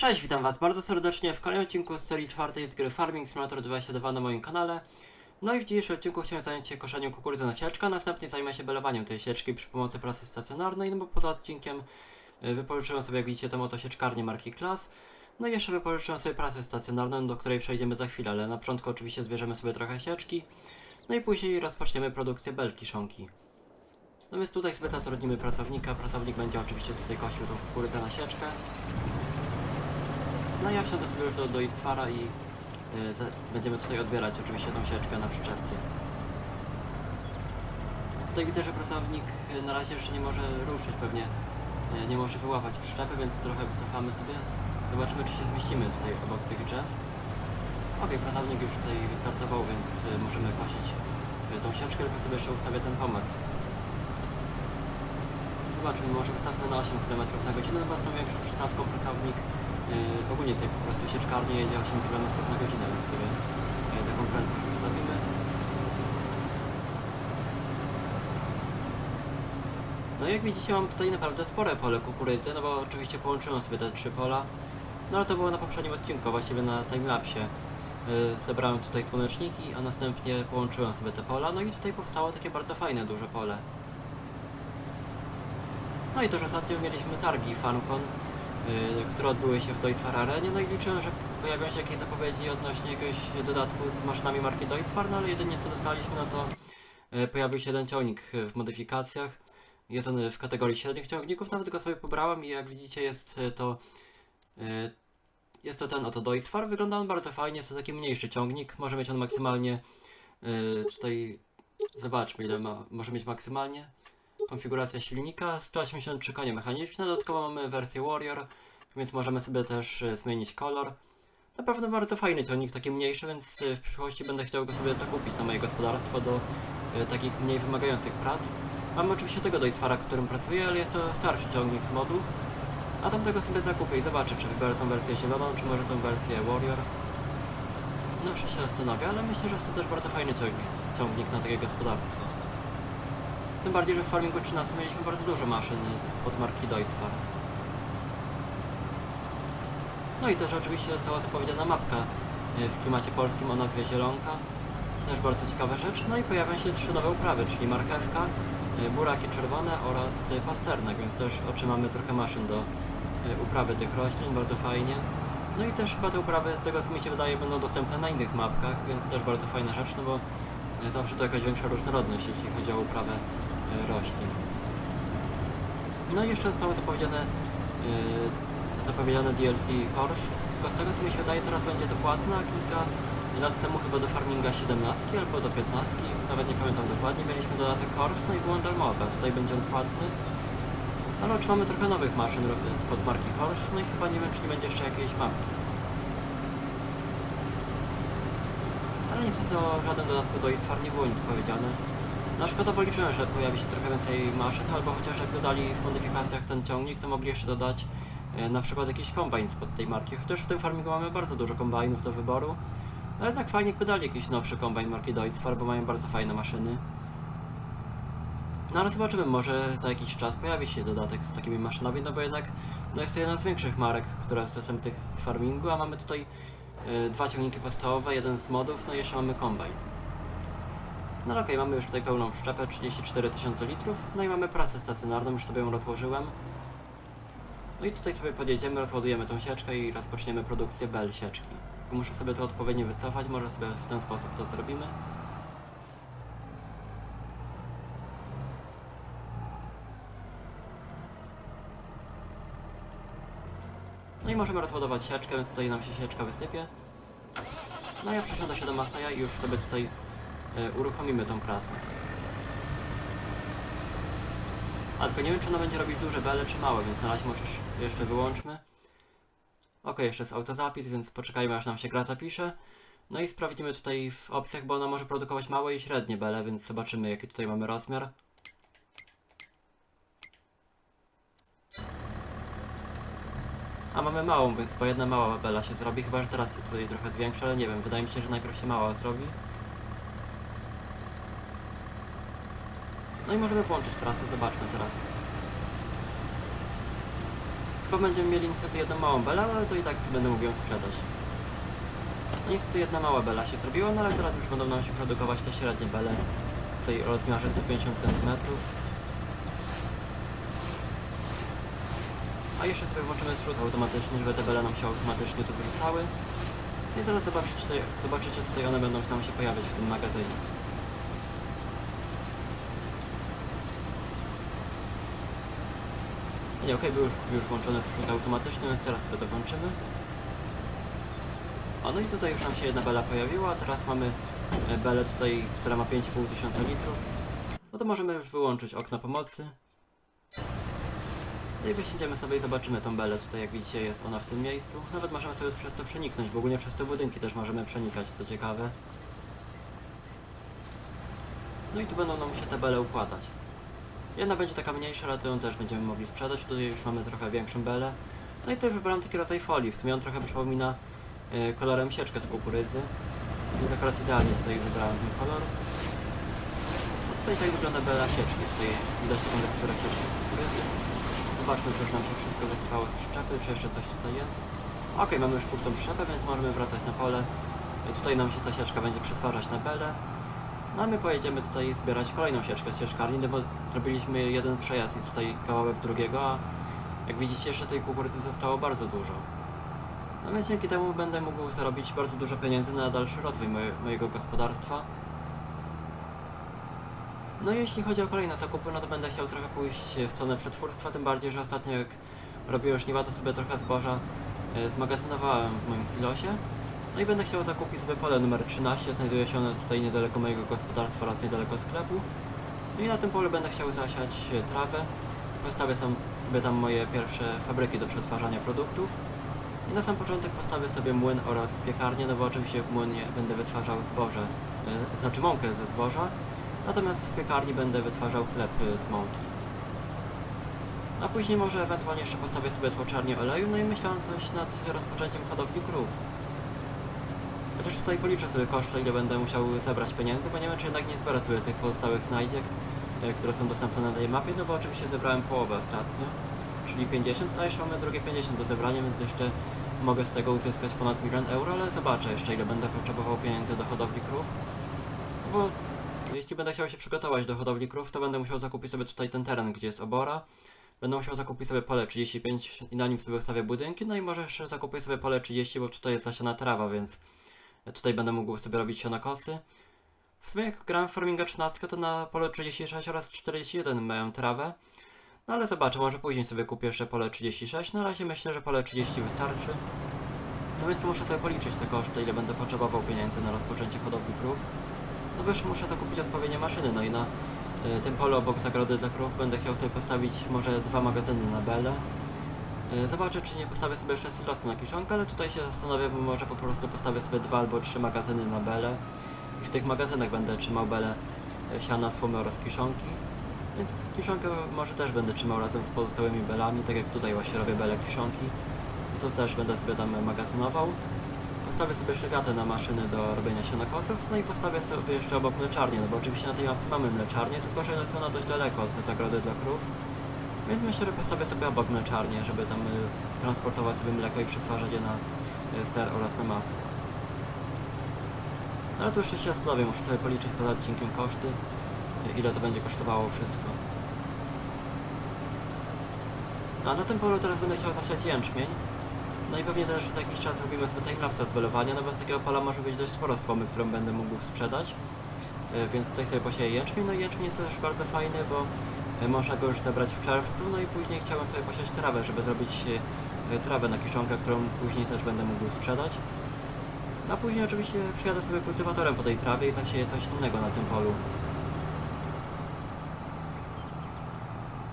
Cześć, witam was bardzo serdecznie w kolejnym odcinku z serii czwartej z gry Farming Simulator 22 na moim kanale. No i w dzisiejszym odcinku chciałem zająć się koszeniem kukurydzy na sieczkę, następnie zajmę się belewaniem tej sieczki przy pomocy prasy stacjonarnej, no bo poza odcinkiem y, wypożyczyłem sobie, jak widzicie, tą oto sieczkarnię marki Class. No i jeszcze wypożyczyłem sobie prasę stacjonarną, do której przejdziemy za chwilę, ale na początku oczywiście zbierzemy sobie trochę sieczki, no i później rozpoczniemy produkcję belki szonki. No więc tutaj sobie zatrudnimy pracownika, pracownik będzie oczywiście tutaj kosił tą kukurydzę na sieczkę. No ja wsiądę sobie już do, do Icfara i y, za, będziemy tutaj odbierać oczywiście tą sieczkę na przyczepie. Tutaj widzę, że pracownik y, na razie jeszcze nie może ruszyć, pewnie y, nie może wyłapać przyczepy, więc trochę wycofamy sobie. Zobaczymy, czy się zmieścimy tutaj obok tych drzew. Okej, pracownik już tutaj wystartował, więc y, możemy kosić y, tą sieczkę, tylko sobie jeszcze ustawię ten pomysł. Zobaczmy, może wystawmy na 8 km na godzinę, no bo z tą większą przystawką pracownik Yy, ogólnie tutaj po prostu sieczkarnie jedzie 8 km na godzinę, więc sobie yy, taką prędkość ustawimy. No i jak widzicie mam tutaj naprawdę spore pole kukurydzy, no bo oczywiście połączyłem sobie te trzy pola. No ale to było na poprzednim odcinku, właściwie na timelapsie. Yy, zebrałem tutaj słoneczniki, a następnie połączyłem sobie te pola, no i tutaj powstało takie bardzo fajne, duże pole. No i też ostatnio mieliśmy targi FarmCon, yy, które odbyły się w Deutfar Arenie, no i liczyłem, że pojawią się jakieś zapowiedzi odnośnie jakiegoś dodatku z maszynami marki Deutfar, no ale jedynie co dostaliśmy, no to yy, pojawił się jeden ciągnik yy, w modyfikacjach. Jest on w kategorii średnich ciągników, nawet go sobie pobrałem i jak widzicie jest to jest to ten oto Deutfar, wygląda on bardzo fajnie, jest to taki mniejszy ciągnik, może mieć on maksymalnie tutaj zobaczmy ile ma, może mieć maksymalnie konfiguracja silnika, 183 konie mechaniczne, dodatkowo mamy wersję Warrior, więc możemy sobie też e, zmienić kolor. Naprawdę bardzo fajny ciągnik, taki mniejszy, więc e, w przyszłości będę chciał go sobie zakupić na moje gospodarstwo do e, takich mniej wymagających prac. Mamy oczywiście tego Deutzfara, którym pracuję, ale jest to starszy ciągnik z modu. A tamtego sobie zakupię i zobaczę, czy wybiorę tą wersję zieloną, czy może tą wersję Warrior. No, jeszcze się zastanowię, ale myślę, że jest to też bardzo fajny ciągnik, ciągnik na takie gospodarstwo. Tym bardziej, że w Farmingu 13 mieliśmy bardzo dużo maszyn z- od marki Deutzfar. No i też oczywiście została zapowiedziana mapka y, w klimacie polskim o nazwie Zielonka. Też bardzo ciekawa rzecz. No i pojawią się trzy nowe uprawy, czyli marchewka, y, buraki czerwone oraz y, pasternak, więc też otrzymamy trochę maszyn do uprawy tych roślin, bardzo fajnie. No i też chyba te uprawy, z tego co mi się wydaje, będą dostępne na innych mapkach, więc też bardzo fajna rzecz, no bo zawsze to jakaś większa różnorodność, jeśli chodzi o uprawę roślin. No i jeszcze zostało zapowiedziane, yy, zapowiedziane DLC Porsche, tylko z tego co mi się wydaje teraz będzie to płatne, a kilka lat temu chyba do Farminga 17 albo do 15, nawet nie pamiętam dokładnie, mieliśmy dodatek Porsche, no i był on darmowy, tutaj będzie on płatny. Ale otrzymamy trochę nowych maszyn pod marki Porsche, no i chyba nie wiem czy nie będzie jeszcze jakiejś mapki. Ale niestety o żadnym dodatku do IFAR nie było nic powiedziane. Na szkoda, bo liczyłem, że pojawi się trochę więcej maszyn, albo chociaż jak dodali w modyfikacjach ten ciągnik, to mogli jeszcze dodać e, na przykład jakiś kombajn spod tej marki. Chociaż w tym farmingu mamy bardzo dużo kombajnów do wyboru. Ale jednak fajnie jakby dali jakiś nowszy kombajn marki Deutzfar, bo mają bardzo fajne maszyny. No ale zobaczymy, może za jakiś czas pojawi się dodatek z takimi maszynami, no bo jednak no jest to jedna z większych marek, która jest dostępnych w farmingu, a mamy tutaj e, dwa ciągniki podstawowe, jeden z modów, no i jeszcze mamy kombajn. No ale mamy już tutaj pełną szczepę, 34 tysiące litrów, no i mamy prasę stacjonarną, już sobie ją rozłożyłem. No i tutaj sobie podjedziemy, rozładujemy tą sieczkę i rozpoczniemy produkcję bel sieczki. Muszę sobie to odpowiednio wycofać, może sobie w ten sposób to zrobimy. No i możemy rozładować sieczkę, więc tutaj nam się sieczka wysypie. No ja przesiądę się do Masaja i już sobie tutaj uruchomimy tą prasę. A tylko nie wiem, czy ona będzie robić duże bele, czy małe, więc na razie może sz- jeszcze wyłączmy. Ok, jeszcze jest autozapis, więc poczekajmy, aż nam się gra zapisze. No i sprawdzimy tutaj w opcjach, bo ona może produkować małe i średnie bele, więc zobaczymy, jaki tutaj mamy rozmiar. A mamy małą, więc po jedna mała bela się zrobi, chyba że teraz się tutaj trochę zwiększy, ale nie wiem, wydaje mi się, że najpierw się mała zrobi. No i możemy włączyć prasę, zobaczmy teraz. Chyba będziemy mieli niestety jedną małą belę, ale to i tak będę mógł ją sprzedać. No niestety jedna mała bela się zrobiła, no ale teraz już będą nam się produkować te średnie bele. Tutaj o rozmiarze 150 cm. A jeszcze sobie włączymy zrzut automatyczny, żeby te bele nam się automatycznie tu wyrzucały. I zaraz zobaczycie tutaj, zobaczycie tutaj one będą nam się pojawiać w tym magazynie. Nie, okej, był już, włączony wrzut automatyczny, więc teraz sobie to włączymy. O, no i tutaj już nam się jedna bela pojawiła, a teraz mamy e, belę tutaj, która ma 5,5 tysiąca litrów. No to możemy już wyłączyć okno pomocy. No i wysiądziemy sobie i zobaczymy tą belę. Tutaj jak widzicie jest ona w tym miejscu. Nawet możemy sobie przez to przeniknąć, bo ogólnie przez te budynki też możemy przenikać, co ciekawe. No i tu będą nam się te bele układać. Jedna będzie taka mniejsza, ale ją też będziemy mogli sprzedać. Tutaj już mamy trochę większą belę. No i tutaj wybrałem taki rodzaj folii. W sumie on trochę przypomina e, kolorem sieczkę z kukurydzy. Więc akurat idealnie tutaj wybrałem ten kolor. No tutaj tak wygląda bela sieczki. Tutaj widać taką teksturę sieczki z kukurydzy. Zobaczmy, czy już nam się wszystko wysypało z przyczepy, czy jeszcze coś tutaj jest. Ok, mamy już pustą przyczepę, więc możemy wracać na pole. Tutaj nam się ta sieczka będzie przetwarzać na belę. No a my pojedziemy tutaj zbierać kolejną sieczkę z sieczkarni, no bo zrobiliśmy jeden przejazd i tutaj kawałek drugiego, a jak widzicie jeszcze tej kukurydzy zostało bardzo dużo. No więc dzięki temu będę mógł zarobić bardzo dużo pieniędzy na dalszy rozwój moje, mojego gospodarstwa. No i jeśli chodzi o kolejne zakupy, no to będę chciał trochę pójść w stronę przetwórstwa, tym bardziej, że ostatnio jak robiłem żniwa, to sobie trochę zboża e, zmagazynowałem w moim silosie. No i będę chciał zakupić sobie pole numer 13, znajduje się ono tutaj niedaleko mojego gospodarstwa oraz niedaleko sklepu. No i na tym polu będę chciał zasiać e, trawę. Postawię sam, sobie tam moje pierwsze fabryki do przetwarzania produktów. I na sam początek postawię sobie młyn oraz piekarnię, no bo oczywiście w młynie będę wytwarzał zboże, e, znaczy mąkę ze zboża, natomiast w piekarni będę wytwarzał chleb e, z mąki. A później może ewentualnie jeszcze postawię sobie tłoczarnię oleju, no i myślałem coś nad rozpoczęciem hodowli krów. Chociaż tutaj policzę sobie koszty, ile będę musiał zebrać pieniędzy, bo nie wiem, czy jednak nie zbiorę sobie tych pozostałych znajdziek, e, które są dostępne na tej mapie, no bo oczywiście zebrałem połowę ostatnio, czyli 50, a jeszcze mamy drugie 50 do zebrania, więc jeszcze mogę z tego uzyskać ponad milion euro, ale zobaczę jeszcze, ile będę potrzebował pieniędzy do hodowli krów. No bo jeśli będę chciał się przygotować do hodowli krów, to będę musiał zakupić sobie tutaj ten teren, gdzie jest obora. Będę musiał zakupić sobie pole 35 i na nim sobie ustawię budynki, no i może jeszcze zakupię sobie pole 30, bo tutaj jest zasiana trawa, więc Tutaj będę mógł sobie robić sianokosy. W sumie jak grałem w Farminga 13, to na pole 36 oraz 41 mają trawę. No ale zobaczę, może później sobie kupię jeszcze pole 36. Na razie myślę, że pole 30 wystarczy. No więc muszę sobie policzyć te koszty, ile będę potrzebował pieniędzy na rozpoczęcie hodowli krów. No bo muszę zakupić odpowiednie maszyny, no i na y, tym polu obok zagrody dla krów będę chciał sobie postawić może dwa magazyny na bele. E, Zobaczę, czy nie postawię sobie jeszcze silosu na kiszonkę, ale tutaj się zastanawiam, bo może po prostu postawię sobie dwa albo trzy magazyny na bele i w tych magazynach będę trzymał bele e, siana, słomy oraz kiszonki. Więc kiszonkę może też będę trzymał razem z pozostałymi belami, tak jak tutaj właśnie robię bele kiszonki. I to też będę sobie tam magazynował. Postawię sobie jeszcze wiatę na maszyny do robienia sianokosów, no i postawię sobie jeszcze obok mleczarnię, no bo oczywiście na tej mapce mamy mleczarnię, tylko że jest ona dość daleko od zagrody dla krów. Więc myślę, że postawię sobie obok mleczarnię, żeby tam y, transportować sobie mleko i przetwarzać je na y, ser oraz na masło. No ale tu jeszcze się zastanowię, muszę sobie policzyć poza odcinkiem koszty, y, ile to będzie kosztowało wszystko. No, a na tym polu teraz będę chciał zasiać jęczmień. No i pewnie też za jakiś czas zrobimy sobie timelapse z no bo z takiego pola może być dość sporo słomy, którą będę mógł sprzedać. Więc tutaj sobie posieję jęczmień, no i jęczmień jest też bardzo fajny, bo Można go już zebrać w czerwcu, no i później chciałem sobie posiać trawę, żeby zrobić e, trawę na kiszonkę, którą później też będę mógł sprzedać. No a później oczywiście przyjadę sobie kultywatorem po tej trawie i zasieję coś innego na tym polu.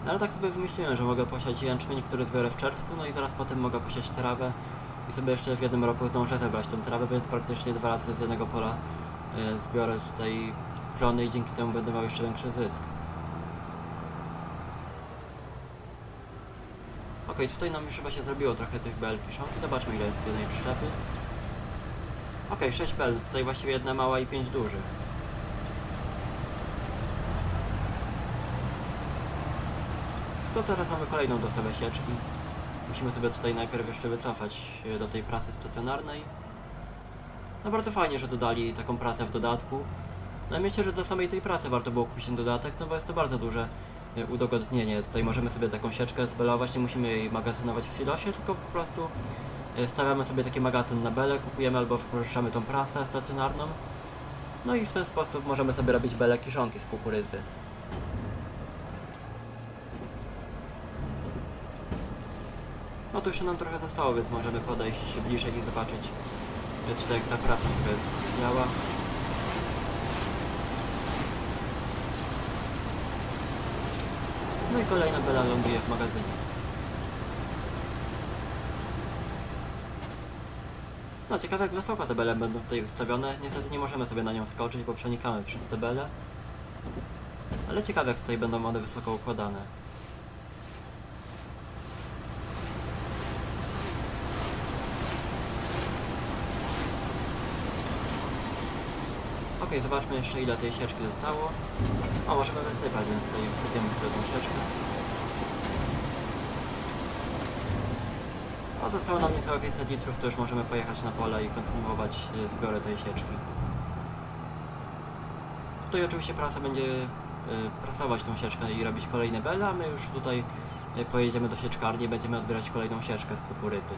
No ale tak sobie wymyśliłem, że mogę posiać jęczmień, który zbiorę w czerwcu, no i zaraz potem mogę posiać trawę i sobie jeszcze w jednym roku zdążę zebrać tą trawę, więc praktycznie dwa razy z jednego pola e, zbiorę tutaj plony i dzięki temu będę miał jeszcze większy zysk. Okej, tutaj nam już chyba się zrobiło trochę tych bel kiszonki. Zobaczmy ile jest jednej przyczepy. Okej, 6 bel. Tutaj właściwie jedna mała i 5 dużych. To teraz mamy kolejną dostawę sieczki. Musimy sobie tutaj najpierw jeszcze wycofać do tej prasy stacjonarnej. No bardzo fajnie, że dodali taką prasę w dodatku. No myślę, że dla samej tej prasy warto było kupić ten dodatek, no bo jest to bardzo duże udogodnienie. Tutaj możemy sobie taką sieczkę zbelować, nie musimy jej magazynować w silosie, tylko po prostu e, stawiamy sobie taki magazyn na belę, kupujemy albo wypożyczamy tą prasę stacjonarną. No i w ten sposób możemy sobie robić bele kiszonki z kukurydzy. No to jeszcze nam trochę zostało, więc możemy podejść bliżej i zobaczyć tutaj jak ta prasa sobie działa. No i kolejna bela ląduje w magazynie. No ciekawe jak wysoko te bele będą tutaj ustawione. Niestety nie możemy sobie na nią skoczyć, bo przenikamy przez te bele. Ale ciekawe jak tutaj będą one wysoko układane. Okej, zobaczmy jeszcze ile tej sieczki zostało. O, możemy wysypać, więc tutaj wsypiemy sobie tą sieczkę. O, zostało nam niecałe 500 litrów, to już możemy pojechać na pole i kontynuować e, zbiory tej sieczki. Tutaj oczywiście prasa będzie e, prasować tą sieczkę i robić kolejne bele, a my już tutaj e, pojedziemy do sieczkarni i będziemy odbierać kolejną sieczkę z kukurydzy.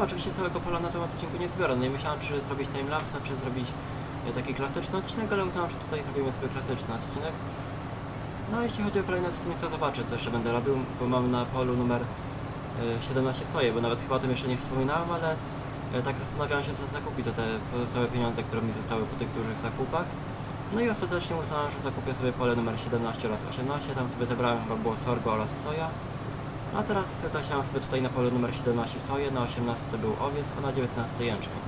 No oczywiście całego pola na tym odcinku nie zbiorę. No i myślałem, czy zrobić timelapse, czy zrobić e, taki klasyczny odcinek, ale uznałem, że tutaj zrobimy sobie klasyczny odcinek. No jeśli chodzi o kolejny odcinek, to zobaczę, co jeszcze będę robił, bo mam na polu numer e, 17 soje, bo nawet chyba o tym jeszcze nie wspominałem, ale e, tak zastanawiałem się, co zakupić za te pozostałe pieniądze, które mi zostały po tych dużych zakupach. No i ostatecznie uznałem, że zakupię sobie pole numer 17 oraz 18, tam sobie zebrałem chyba było sorgo oraz soja. A teraz zasiałem sobie tutaj na polu numer 17 soję, na 18 był owiec, a na 19 jęczmień.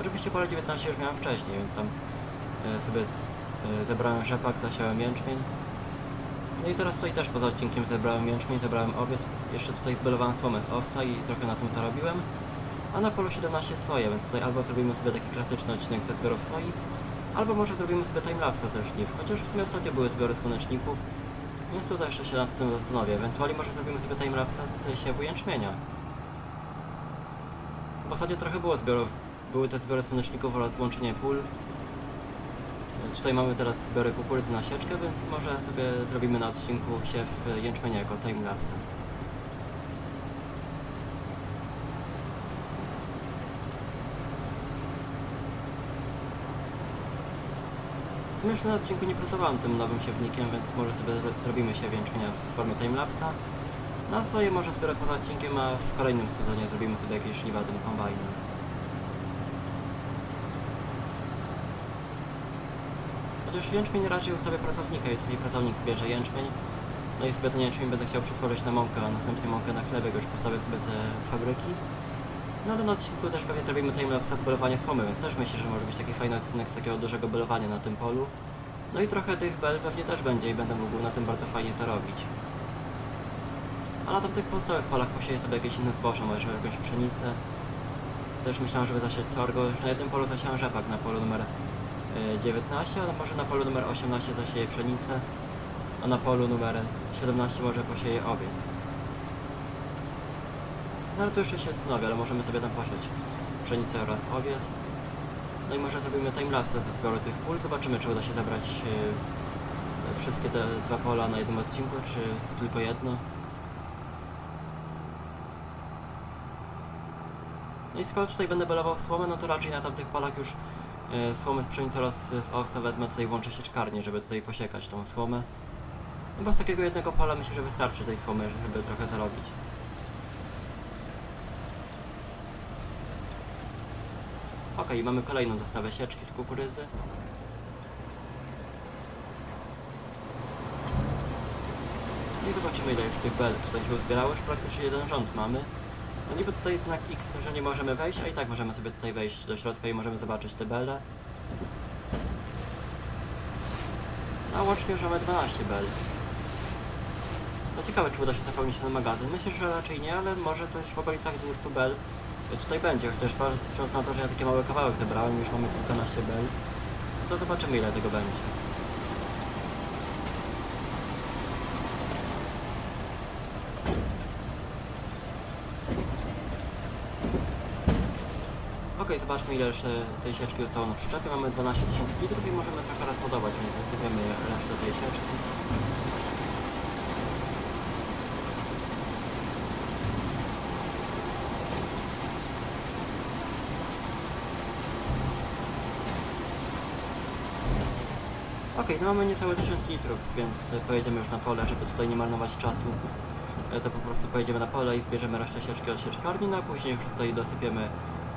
Oczywiście pole 19 już miałem wcześniej, więc tam e, sobie e, zebrałem rzepak, zasiałem jęczmień. No i teraz tutaj też poza odcinkiem zebrałem jęczmień, zebrałem owiec, jeszcze tutaj zbelowałem słomę z owsa i trochę na tym zarobiłem. A na polu 17 soję, więc tutaj albo zrobimy sobie taki klasyczny odcinek ze zbiorów soi, albo może zrobimy sobie timelapse ze żniw, chociaż w sumie ostatnio były zbiory słoneczników, więc tutaj jeszcze się nad tym zastanowię. Ewentualnie może zrobimy sobie timelapse z siewu jęczmienia. Bo ostatnio trochę było zbiorów. Były te zbiory słoneczników oraz łączenie pól. Tutaj mamy teraz zbiory kukurydzy na sieczkę, więc może sobie zrobimy na odcinku siew jęczmienia jako timelapse. W jeszcze na odcinku nie pracowałem tym nowym siewnikiem, więc może sobie zro- zrobimy siew jęczmienia w formie timelapsa. Na swoje może zbiorę poza odcinkiem, a w kolejnym sezonie zrobimy sobie jakieś żniwa tym kombajnem. Chociaż jęczmień raczej ustawię pracownika i pracownik zbierze jęczmień. No i sobie ten jęczmień będę chciał przetworzyć na mąkę, a następnie mąkę na chlebek, już postawię sobie te fabryki. No ale na odcinku też pewnie zrobimy timelapse z belowania słomy, więc też myślę, że może być taki fajny odcinek z takiego dużego belowania na tym polu. No i trochę tych bel pewnie też będzie i będę mógł na tym bardzo fajnie zarobić. A na tamtych pozostałych polach posieję sobie jakieś inne zboże, może jakąś pszenicę. Też myślałem, żeby zasiać sorgo. Już na jednym polu zasiałem rzepak, na polu numer e, 19, ale może na polu numer 18 zasieję pszenicę, a na polu numer 17 może posieję owiec. No ale to jeszcze się zastanowię, ale możemy sobie tam posiać pszenicę oraz owiec. No i może zrobimy timelapse ze zbioru tych pól. Zobaczymy, czy uda się zebrać e, wszystkie te dwa pola na jednym odcinku, czy tylko jedno. No i skoro tutaj będę belował słomę, no to raczej na tamtych polach już słomy z pszenicy oraz z owsa wezmę tutaj włączę sieczkarnię, żeby tutaj posiekać tą słomę. No bo z takiego jednego pola myślę, że wystarczy tej słomy, żeby trochę zarobić. Okej, mamy kolejną dostawę sieczki z kukurydzy. I zobaczymy ile już tych bel tutaj się uzbierało, już praktycznie jeden rząd mamy. No niby tutaj jest znak X, że nie możemy wejść, a i tak możemy sobie tutaj wejść do środka i możemy zobaczyć te bele. A łącznie już mamy 12 bel. No ciekawe, czy uda się zapełnić ten magazyn. Myślę, że raczej nie, ale może coś w okolicach 200 bel tutaj będzie, chociaż patrząc na to, że ja taki mały kawałek zebrałem, już mamy kilkanaście bel, to zobaczymy ile tego będzie. Okej, zobaczmy ile jeszcze tej sieczki zostało na przyczepie. Mamy 12 tysięcy litrów i możemy trochę rozładować, więc wysypiemy resztę tej sieczki. Okej, no mamy niecałe 1000 litrów, więc pojedziemy już na pole, żeby tutaj nie marnować czasu. E, To po prostu pojedziemy na pole i zbierzemy resztę sieczki od sieczkarni, no a później już tutaj dosypiemy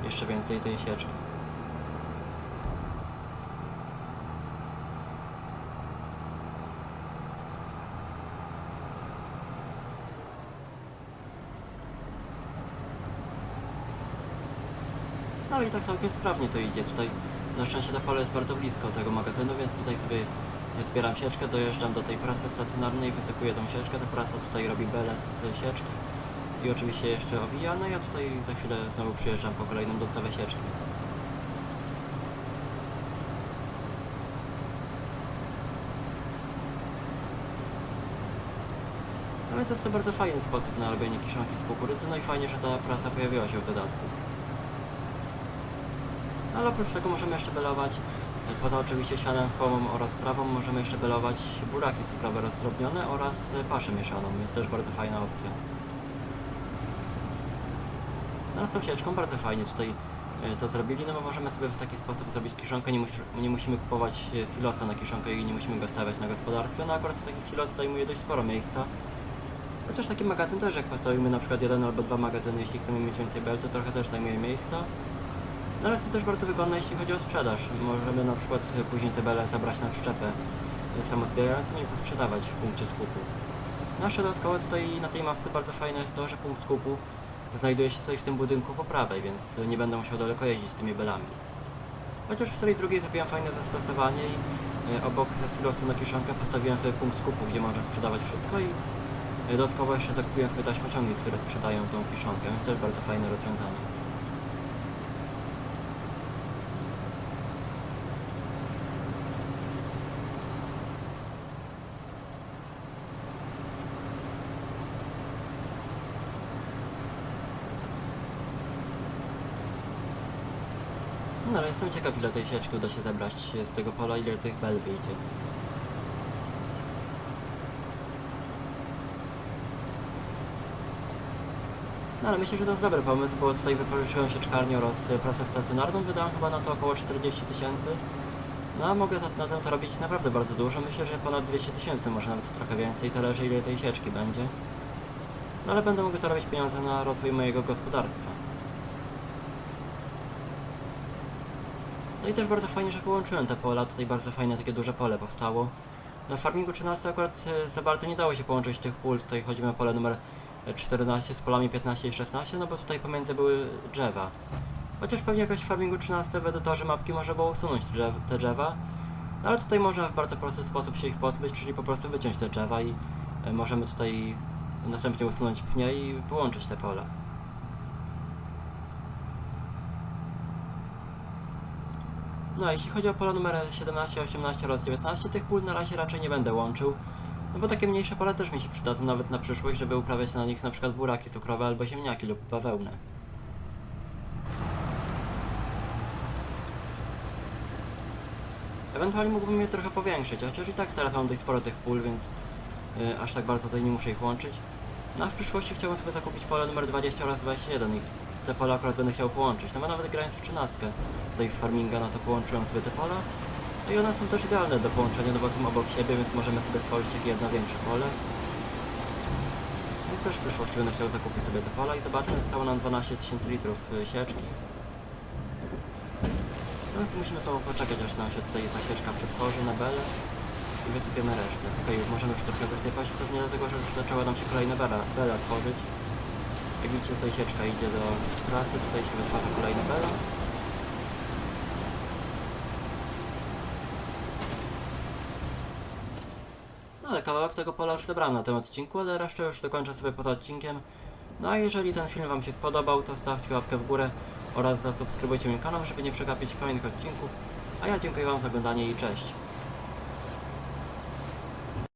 jeszcze więcej tej sieczki. No i tak całkiem sprawnie to idzie. Tutaj na szczęście to pole jest bardzo blisko tego magazynu, więc tutaj sobie zbieram sieczkę, dojeżdżam do tej prasy stacjonarnej, wysypuję tą sieczkę, ta prasa tutaj robi belę z sieczki i oczywiście jeszcze owija, no ja tutaj za chwilę znowu przyjeżdżam po kolejną dostawę sieczki. No więc jest to bardzo fajny sposób na robienie kiszonki z kukurydzy, no i fajnie, że ta prasa pojawiła się w dodatku. Ale oprócz tego możemy jeszcze belować, e, poza oczywiście sianem, foamą oraz trawą, możemy jeszcze belować buraki cukrowe rozdrobnione oraz e, paszę mieszaną, jest też bardzo fajna opcja. No z tą sieczką bardzo fajnie tutaj e, to zrobili, no bo możemy sobie w taki sposób zrobić kiszonkę, nie, musi, nie musimy kupować silosa na kiszonkę i nie musimy go stawiać na gospodarstwie, no akurat taki silos zajmuje dość sporo miejsca. Chociaż taki magazyn też, jak postawimy na przykład jeden albo dwa magazyny, jeśli chcemy mieć więcej bel, to trochę też zajmuje miejsca. No ale są też bardzo wygodne, jeśli chodzi o sprzedaż. Możemy na przykład później te bele zabrać na przyczepę e, samozbierającą i posprzedawać w punkcie skupu. No jeszcze dodatkowo tutaj na tej mapce bardzo fajne jest to, że punkt skupu znajduje się tutaj w tym budynku po prawej, więc nie będę musiał daleko jeździć z tymi belami. Chociaż w serii drugiej zrobiłem fajne zastosowanie i e, obok silosu na kiszonkę postawiłem sobie punkt skupu, gdzie można sprzedawać wszystko i e, dodatkowo jeszcze zakupiłem sobie taśmociągi, które sprzedają tą kiszonkę, więc też bardzo fajne rozwiązanie. No ale jestem ciekaw ile tej sieczki uda się zebrać z tego pola, ile tych bel wyjdzie. No ale myślę, że to jest dobry pomysł, bo tutaj wypożyczyłem sieczkarnię oraz e, prasę stacjonarną, wydałem chyba na to około 40 tysięcy. No a mogę na tym zarobić naprawdę bardzo dużo, myślę, że ponad 200 tysięcy, może nawet trochę więcej, zależy ile tej sieczki będzie. No ale będę mógł zarobić pieniądze na rozwój mojego gospodarstwa. No i też bardzo fajnie, że połączyłem te pola, tutaj bardzo fajne takie duże pole powstało. Na farmingu 13 akurat e, za bardzo nie dało się połączyć tych pól, tutaj chodzimy o pole numer e, 14 z polami 15 i 16, no bo tutaj pomiędzy były drzewa. Chociaż pewnie jakoś w farmingu 13 w edytorze mapki można było usunąć drzew, te drzewa, no ale tutaj można w bardzo prosty sposób się ich pozbyć, czyli po prostu wyciąć te drzewa i e, możemy tutaj następnie usunąć pnie i połączyć te pola. No jeśli chodzi o pola numer 17, 18 oraz 19, tych pól na razie raczej nie będę łączył. No bo takie mniejsze pola też mi się przydadzą nawet na przyszłość, żeby uprawiać na nich przykład buraki cukrowe albo ziemniaki lub bawełnę. Ewentualnie mógłbym je trochę powiększyć, chociaż i tak teraz mam dość sporo tych pól, więc y, aż tak bardzo tutaj nie muszę ich łączyć. No a w przyszłości chciałbym sobie zakupić pole numer 20 oraz 21 i te pola akurat będę chciał połączyć. No bo nawet grając w 13 tutaj w farminga, no to połączyłem sobie te pola. No i one są też idealne do połączenia, no bo są obok siebie, więc możemy sobie stworzyć takie jedno większe pole. Więc też w przyszłości będę chciał zakupić sobie te pola i zobaczmy, zostało nam 12 tysięcy litrów y, sieczki. No to musimy znowu poczekać, aż nam się tutaj ta sieczka przetworzy na belę i wysypiemy resztę. Okej, już możemy już trochę wysypać, pewnie dlatego, że już zaczęła nam się kolejna bela, bela tworzyć. Jak widzicie, tutaj sieczka idzie do trasy, tutaj się wytwarza kolejna bela. No ale kawałek tego pola już zebrałem na tym odcinku, ale resztę już dokończę sobie poza odcinkiem. No a jeżeli ten film Wam się spodobał, to stawcie łapkę w górę oraz zasubskrybujcie mój kanał, żeby nie przegapić kolejnych odcinków. A ja dziękuję Wam za oglądanie i cześć.